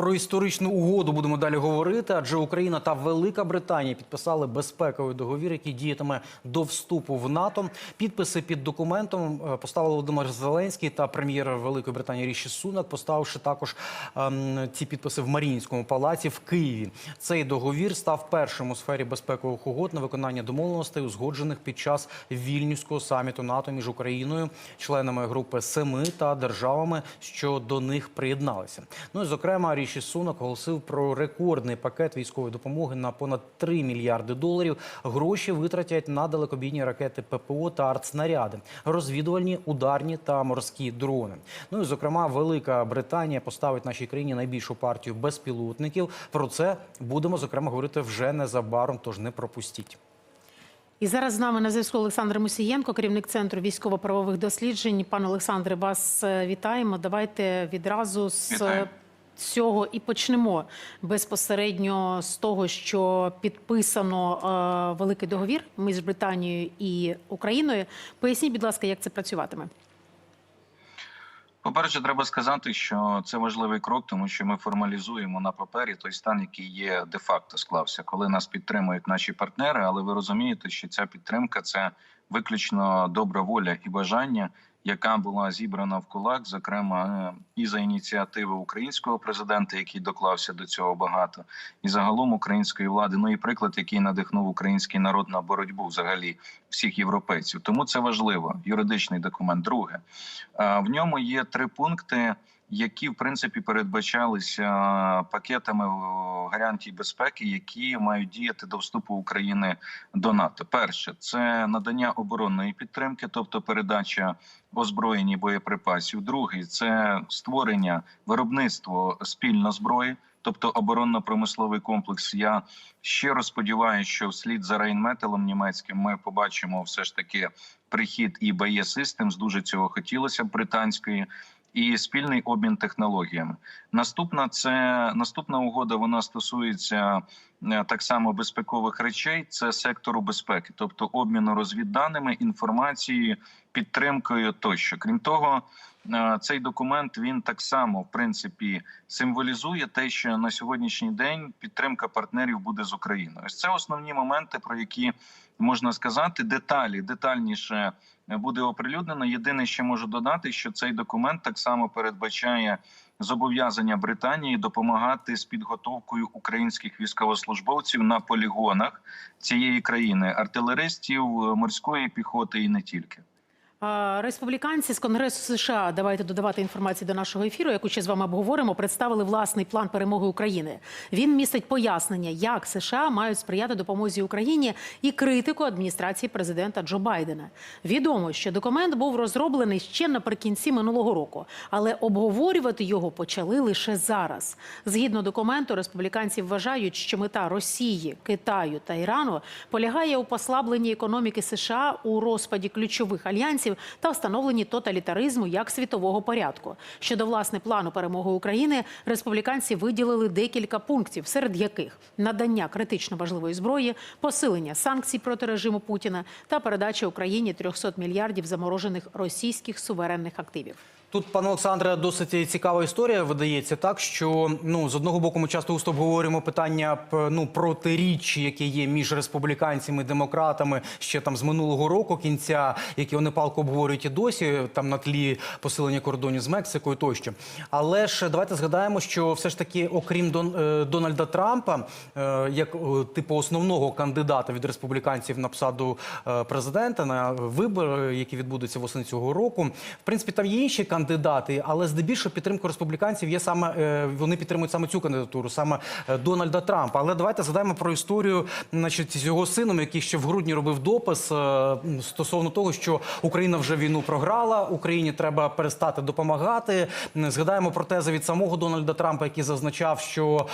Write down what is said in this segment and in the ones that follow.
про історичну угоду будемо далі говорити, адже Україна та Велика Британія підписали безпековий договір, який діятиме до вступу в НАТО. Підписи під документом е, поставили Володимир Зеленський та прем'єр Великої Британії Ріші Сунак, поставивши також ем, ці підписи в Маріїнському палаці в Києві. Цей договір став першим у сфері безпекових угод на виконання домовленостей, узгоджених під час вільнюського саміту НАТО між Україною, членами групи Семи та державами, що до них приєдналися. Ну і зокрема, Ріші Сунак оголосив про рекордний пакет військової допомоги на понад 3 мільярди доларів. Гроші витратять на далекобійні ракети ППО та артснаряди, розвідувальні, ударні та морські дрони. Ну і зокрема, Велика Британія поставить нашій країні найбільшу партію безпілотників. Про це будемо зокрема говорити вже незабаром. Тож не пропустіть. І зараз з нами на зв'язку Олександр Мусієнко, керівник центру військово-правових досліджень. Пане Олександре, вас е, вітаємо. Давайте відразу з Вітаю. Цього і почнемо безпосередньо з того, що підписано е, великий договір між Британією і Україною. Поясніть, будь ласка, як це працюватиме? По-перше, треба сказати, що це важливий крок, тому що ми формалізуємо на папері той стан, який є де-факто склався, коли нас підтримують наші партнери. Але ви розумієте, що ця підтримка це виключно добра воля і бажання, яка була зібрана в кулак, зокрема е, і за ініціативи українського президента, який доклався до цього багато, і загалом української влади. Ну і приклад, який надихнув український народ на боротьбу, взагалі всіх європейців. Тому це важливо. Юридичний документ. Друге, е, в ньому є три пункти. Які в принципі передбачалися пакетами е, гарантій безпеки, які мають діяти до вступу України до НАТО. Перше це надання оборонної підтримки, тобто передача озброєнь і боєприпасів. Другий це створення виробництво спільно зброї. Тобто оборонно-промисловий комплекс. Я щиро сподіваюся, що вслід за Рейнметалом німецьким ми побачимо все ж таки прихід і BAE Systems, Дуже цього хотілося б британської. І спільний обмін технологіями. Наступна це наступна угода. Вона стосується е, так само безпекових речей. Це сектору безпеки, тобто обміну розвідданими, інформацією, підтримкою тощо. Крім того, цей документ він так само в принципі символізує те, що на сьогоднішній день підтримка партнерів буде з Україною. Ось це основні моменти, про які можна сказати. Деталі детальніше буде оприлюднено. Єдине, що можу додати, що цей документ так само передбачає зобов'язання Британії допомагати з підготовкою українських військовослужбовців на полігонах цієї країни, артилеристів, морської піхоти і не тільки. Республіканці з Конгресу США, давайте додавати інформацію до нашого ефіру, яку ще з вами обговоримо, представили власний план перемоги України. Він містить пояснення, як США мають сприяти допомозі Україні і критику адміністрації президента Джо Байдена. Відомо, що документ був розроблений ще наприкінці минулого року, але обговорювати його почали лише зараз. Згідно документу, республіканці вважають, що мета Росії, Китаю та Ірану полягає у послабленні економіки США у розпаді ключових альянсів та встановленні тоталітаризму як світового порядку. Щодо власне плану перемоги України, республіканці виділили декілька пунктів, серед яких надання критично важливої зброї, посилення санкцій проти режиму Путіна та передача Україні 300 мільярдів заморожених російських суверенних активів. Тут, пане Олександре, досить цікава історія видається так, що ну з одного боку ми часто густо обговорюємо питання ну протиріч, яке є між республіканцями і демократами ще там з минулого року кінця, які вони палко обговорюють і досі там на тлі посилення кордонів з Мексикою тощо. Але ж давайте згадаємо, що все ж таки, окрім Дон, е, Дональда Трампа, е, як типу основного кандидата від республіканців на посаду е, президента на вибори, які відбудуться восени цього року, в принципі, там є інші кандидати, але здебільшого підтримку республіканців є саме е, вони підтримують саме цю кандидатуру, саме е, Дональда Трампа. Але давайте згадаємо про історію, значить, з його сином, який ще в грудні робив допис е, стосовно того, що Україна вже війну програла, Україні треба перестати допомагати. Згадаємо про тези від самого Дональда Трампа, який зазначав, що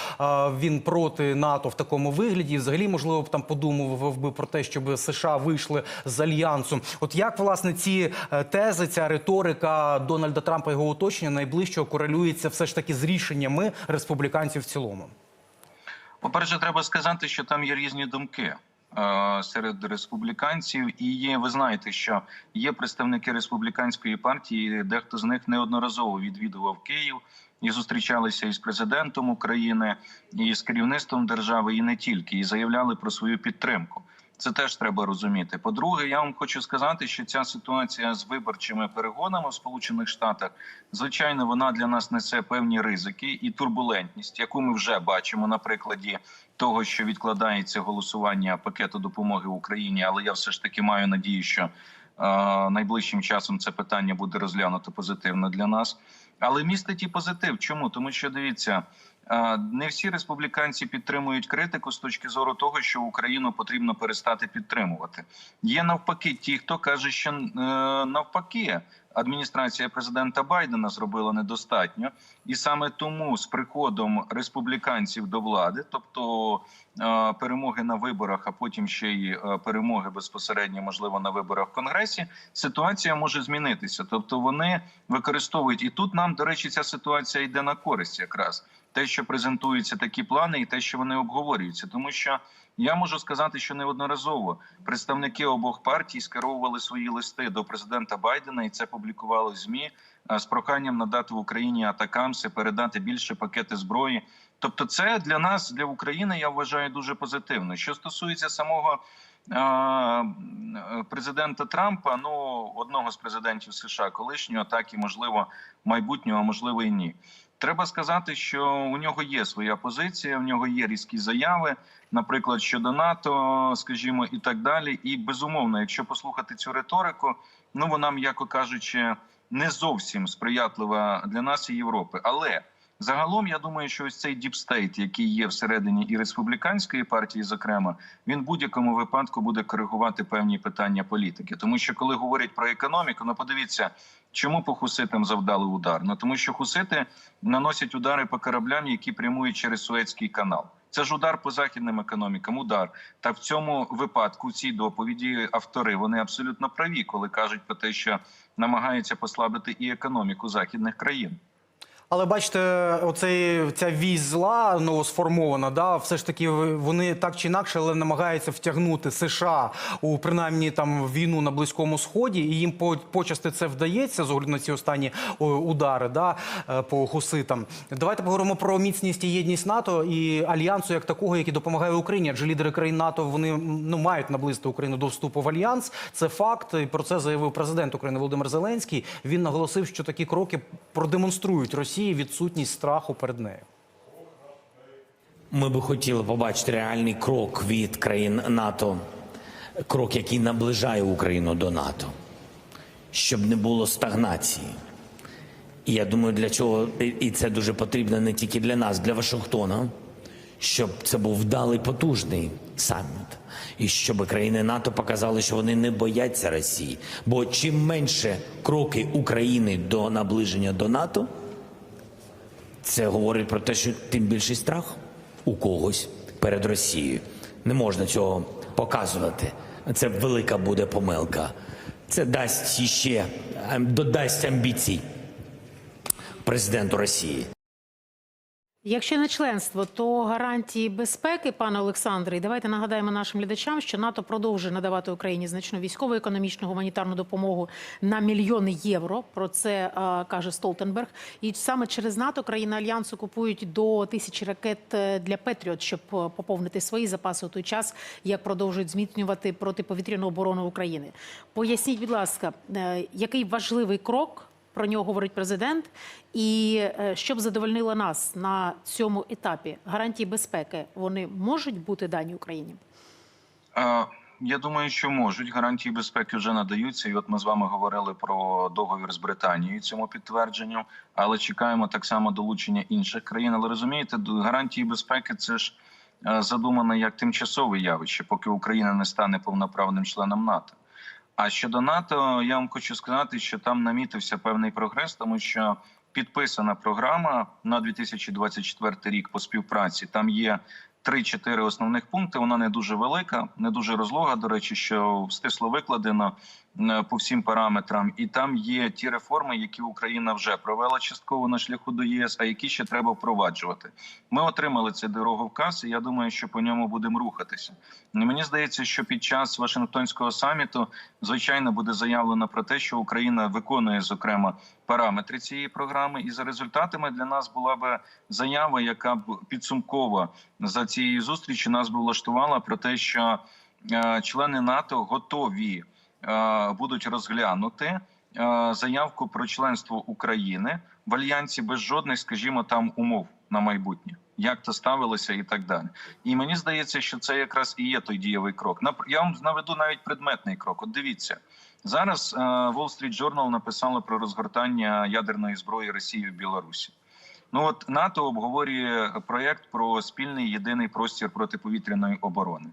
він проти НАТО в такому вигляді. Взагалі, можливо, там подумав би про те, щоб США вийшли з альянсу. От як власне ці тези, ця риторика Дональда Трампа і його оточення найближчого корелюється все ж таки з рішеннями республіканців в цілому? По-перше, треба сказати, що там є різні думки е, серед республіканців, і є, ви знаєте, що є представники республіканської партії. Дехто з них неодноразово відвідував Київ і зустрічалися із президентом України, і з керівництвом держави, і не тільки, і заявляли про свою підтримку. Це теж треба розуміти. По-друге, я вам хочу сказати, що ця ситуація з виборчими перегонами в Сполучених Штатах, звичайно, вона для нас несе певні ризики і турбулентність, яку ми вже бачимо на прикладі того, що відкладається голосування пакету допомоги Україні. Але я все ж таки маю надію, що найближчим часом це питання буде розглянуто позитивно для нас. Але містить і позитив. Чому? Тому що дивіться. Не всі республіканці підтримують критику з точки зору того, що Україну потрібно перестати підтримувати. Є навпаки, ті, хто каже, що е, навпаки адміністрація президента Байдена зробила недостатньо, і саме тому з приходом республіканців до влади, тобто е, перемоги на виборах, а потім ще й е, перемоги безпосередньо, можливо, на виборах в конгресі, ситуація може змінитися. Тобто вони використовують. І тут нам, до речі, ця ситуація йде на користь якраз те, що презентуються такі плани, і те, що вони обговорюються, тому що я можу сказати, що неодноразово представники обох партій скеровували свої листи до президента Байдена, і це публікували в змі з проханням надати в Україні атакамси, передати більше пакети зброї. Тобто, це для нас, для України, я вважаю дуже позитивно. Що стосується самого президента Трампа, ну одного з президентів США, колишнього, так і можливо майбутнього, можливо і ні. Треба сказати, що у нього є своя позиція, в нього є різкі заяви, наприклад, щодо НАТО, скажімо, і так далі. І безумовно, якщо послухати цю риторику, ну вона, м'яко кажучи, не зовсім сприятлива для нас і Європи. Але загалом я думаю, що ось цей діпстейт, який є всередині і республіканської партії, зокрема, він будь-якому випадку буде коригувати певні питання політики. Тому що коли говорять про економіку, ну подивіться. Чому по хуситам завдали удар? Ну тому що хусити наносять удари по кораблям, які прямують через Суецький канал. Це ж удар по західним економікам. Удар та в цьому випадку в цій доповіді автори вони абсолютно праві, коли кажуть про те, що намагаються послабити і економіку західних країн. Але бачите, оцей ця вісь зла новосформована, да, все ж таки вони так чи інакше, але намагаються втягнути США у принаймні там війну на близькому сході, і їм по почасти це вдається з огляду на ці останні удари, да, е, по хуситам. Давайте поговоримо про міцність і єдність НАТО і альянсу як такого, який допомагає Україні. Адже лідери країн НАТО вони ну мають наблизити Україну до вступу в альянс. Це факт. І про це заявив президент України Володимир Зеленський. Він наголосив, що такі кроки продемонструють Росії відсутність страху перед нею. Ми би хотіли побачити реальний крок від країн НАТО, крок, який наближає Україну до НАТО, щоб не було стагнації. І я думаю, для чого і це дуже потрібно не тільки для нас, для Вашингтона, щоб це був вдалий потужний саміт, і щоб країни НАТО показали, що вони не бояться Росії. Бо чим менше кроки України до наближення до НАТО, це говорить про те, що тим більший страх у когось перед Росією. Не можна цього показувати. Це велика буде помилка. Це дасть іще ем, додасть амбіцій президенту Росії. Якщо не членство, то гарантії безпеки, пане Олександре, і давайте нагадаємо нашим глядачам, що НАТО продовжує надавати Україні значну військову, економічну, гуманітарну допомогу на мільйони євро. Про це а, каже Столтенберг. І саме через НАТО країни альянсу купують до тисячі ракет е, для Петріот, щоб е, поповнити свої запаси у той час, як продовжують зміцнювати протиповітряну оборону України. Поясніть, будь ласка, е, який важливий крок про нього говорить президент, і е, щоб задовольнило нас на цьому етапі гарантії безпеки, вони можуть бути дані Україні. Е, Я думаю, що можуть гарантії безпеки вже надаються. І от ми з вами говорили про договір з Британією цьому підтвердженню, але чекаємо так само долучення інших країн. Але розумієте, гарантії безпеки це ж е, задумано як тимчасове явище, поки Україна не стане повноправним членом НАТО. А щодо НАТО, я вам хочу сказати, що там намітився певний прогрес, тому що підписана програма на 2024 рік по співпраці. Там є 3-4 основних пункти. Вона не дуже велика, не дуже розлога. До речі, що стисло викладено по всім параметрам, і там є ті реформи, які Україна вже провела частково на шляху до ЄС, а які ще треба впроваджувати. Ми отримали цей дороговказ, і я думаю, що по ньому будемо рухатися. Мені здається, що під час Вашингтонського саміту звичайно буде заявлено про те, що Україна виконує зокрема параметри цієї програми, і за результатами для нас була би заява, яка б підсумкова за цією зустрічі нас би влаштувала про те, що е, члени НАТО готові е, будуть розглянути е, заявку про членство України в альянсі без жодних, скажімо, там умов на майбутнє. Як то ставилося і так далі, і мені здається, що це якраз і є той дієвий крок. Я вам наведу навіть предметний крок. От дивіться зараз. е, Wall Street Journal написало про розгортання ядерної зброї Росії в Білорусі. Ну от НАТО обговорює проєкт про спільний єдиний простір протиповітряної оборони.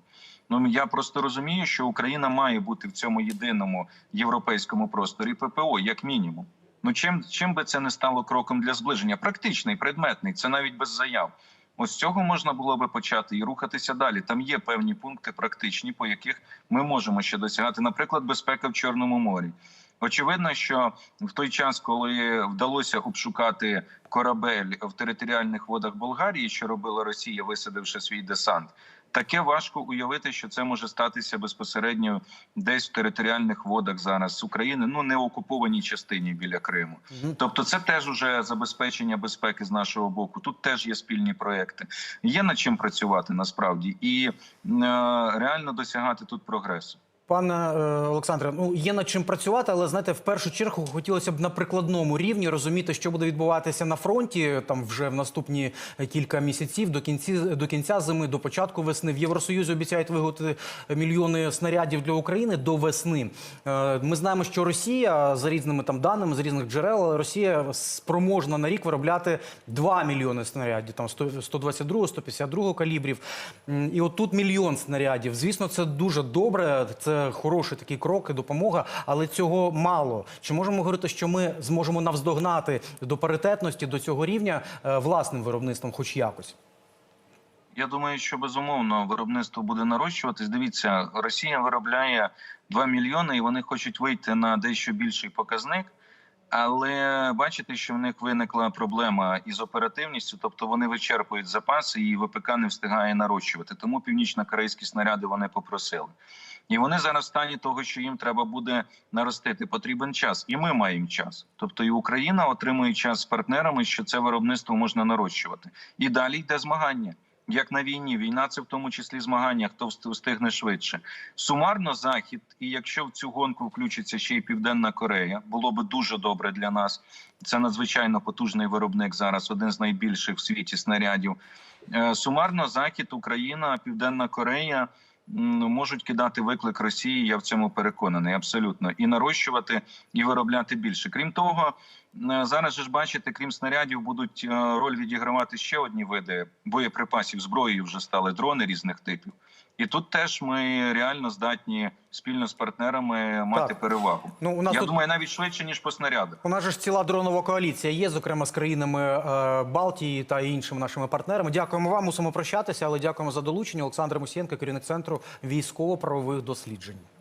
Ну я просто розумію, що Україна має бути в цьому єдиному європейському просторі ППО, як мінімум. Ну чим чим би це не стало кроком для зближення? Практичний, предметний, це навіть без заяв. Ось цього можна було би почати і рухатися далі. Там є певні пункти практичні, по яких ми можемо ще досягати, наприклад, безпека в Чорному морі. Очевидно, що в той час, коли вдалося обшукати корабель в територіальних водах Болгарії, що робила Росія, висадивши свій десант, таке важко уявити, що це може статися безпосередньо десь в територіальних водах зараз України, ну не окупованій частині біля Криму. Тобто, це теж уже забезпечення безпеки з нашого боку. Тут теж є спільні проекти. Є над чим працювати насправді і е, реально досягати тут прогресу. Пане е, Олександре, ну є над чим працювати, але знаєте, в першу чергу хотілося б на прикладному рівні розуміти, що буде відбуватися на фронті там вже в наступні кілька місяців до кінці до кінця зими, до початку весни. В Євросоюзі обіцяють виготовити мільйони снарядів для України до весни. Е, Ми знаємо, що Росія за різними там даними з різних джерел Росія спроможна на рік виробляти 2 мільйони снарядів, там 100 122, 152 калібрів. І от тут мільйон снарядів. Звісно, це дуже добре. Це хороший такий крок і допомога, але цього мало. Чи можемо говорити, що ми зможемо навздогнати до паритетності до цього рівня е, власним виробництвом, хоч якось? Я думаю, що безумовно виробництво буде нарощуватись. Дивіться, Росія виробляє 2 мільйони, і вони хочуть вийти на дещо більший показник. Але бачите, що в них виникла проблема із оперативністю, тобто вони вичерпують запаси, і ВПК не встигає нарощувати. Тому північно-корейські снаряди вони попросили. І вони зараз в стані того, що їм треба буде наростити. Потрібен час, і ми маємо час. Тобто, і Україна отримує час з партнерами, що це виробництво можна нарощувати. І далі йде змагання. Як на війні, війна це в тому числі змагання, хто вст- встигне швидше. Сумарно захід, і якщо в цю гонку включиться ще й Південна Корея, було би дуже добре для нас. Це надзвичайно потужний виробник зараз, один з найбільших в світі снарядів. Е, Сумарно захід, Україна, Південна Корея можуть кидати виклик Росії. Я в цьому переконаний абсолютно і нарощувати і виробляти більше. Крім того, зараз же ж бачите, крім снарядів, будуть е, роль відігравати ще одні види боєприпасів зброї. Вже стали дрони різних типів. І тут теж ми реально здатні спільно з партнерами мати Так. перевагу. Ну, у нас Я тут- думаю, навіть швидше ніж по снарядах. У нас же ж ціла дронова коаліція є, зокрема з країнами е, Балтії та іншими нашими партнерами. Дякуємо вам. Мусимо прощатися, але дякуємо за долучення. Олександр Мусієнко, керівник центру військово-правових досліджень.